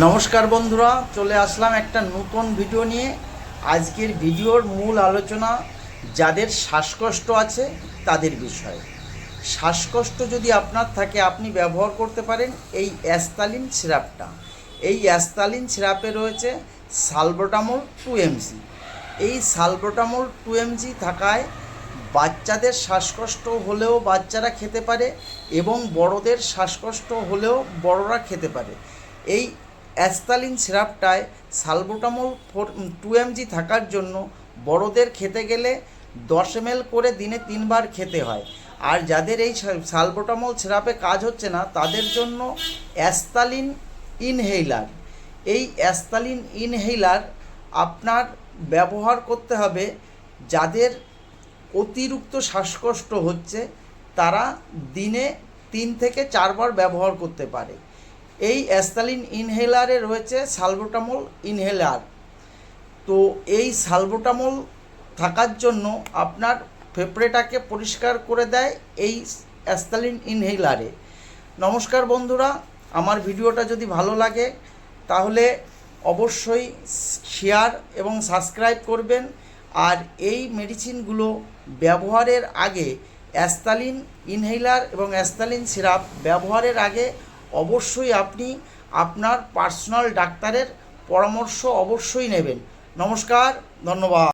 নমস্কার বন্ধুরা, চলে আসলাম একটা নতুন ভিডিও নিয়ে। আজকের ভিডিওর মূল আলোচনা, যাদের শ্বাসকষ্ট আছে তাদের বিষয়ে। শ্বাসকষ্ট যদি আপনার থাকে, আপনি ব্যবহার করতে পারেন এই অ্যাস্তালিন সিরাপটা। এই অ্যাস্তালিন সিরাপে রয়েছে সালবোটামল টু এমজি। এই সালবোটামল টু এমজি থাকায় বাচ্চাদের শ্বাসকষ্ট হলেও বাচ্চারা খেতে পারে এবং বড়দের শ্বাসকষ্ট হলেও বড়রা খেতে পারে। এই অ্যাস্তালিন সিরাপটায় সালবোটামল ফোর টু এমজি থাকার জন্য বড়দের খেতে গেলে দশ এম করে দিনে তিনবার খেতে হয়। আর যাদের এই সালবোটামল সিরাপে কাজ হচ্ছে না, তাদের জন্য অ্যাস্তালিন ইনহেইলার। এই অ্যাস্তালিন ইনহেইলার আপনার ব্যবহার করতে হবে যাদের অতিরিক্ত শ্বাসকষ্ট হচ্ছে, তারা দিনে তিন থেকে চারবার ব্যবহার করতে পারে। এই অ্যাস্তালিন ইনহেলারে রয়েছে সালবোটামল ইনহেলার। তো এই সালবোটামল থাকার জন্য আপনার ফেফড়েটাকে পরিষ্কার করে দেয় এই অ্যাস্তালিন ইনহেলারে। নমস্কার বন্ধুরা, আমার ভিডিওটা যদি ভালো লাগে, তাহলে অবশ্যই শেয়ার এবং সাবস্ক্রাইব করবেন। আর এই মেডিসিনগুলো ব্যবহারের আগে অ্যাস্তালিন ইনহেলার এবং অ্যাস্তালিন সিরাপ ব্যবহারের আগে অবশ্যই আপনি আপনার পার্সোনাল ডাক্তারের পরামর্শ অবশ্যই নেবেন। নমস্কার ধন্যবাদ।